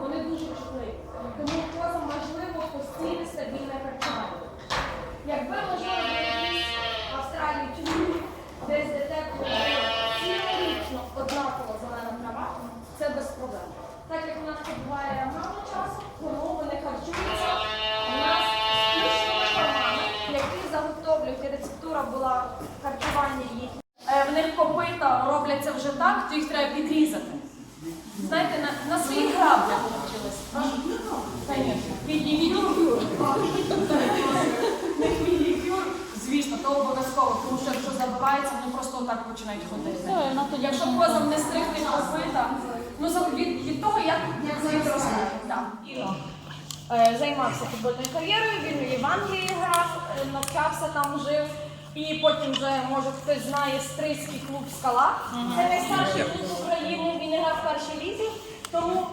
Вони дуже чутливі. Тому козам можливо постійне стабільне харчування. Якби можливо в Австралії десь де тепло цілорічно однакова зелена це без проблем. Так як у нас тут буває мало часу, не харчується, у нас спішні програми, які заготовлюють, рецептура була харчування їх робляться вже так, то їх треба підрізати. Знаєте, на, на своїх граблях навчилися. Звісно. Не хвілікюр, звісно, то обов'язково, тому що якщо забивається, вони просто отак починають ходити. Ну, і Якщо козам не стригти копита, ну від, від того, як, як. Так. Е, Займався футбольною кар'єрою, він в Англії грав, е, навчався там, жив. І потім вже, може, хтось знає стрийський клуб Скала. Це найстарший клуб України, він грав в першій лізі. Тому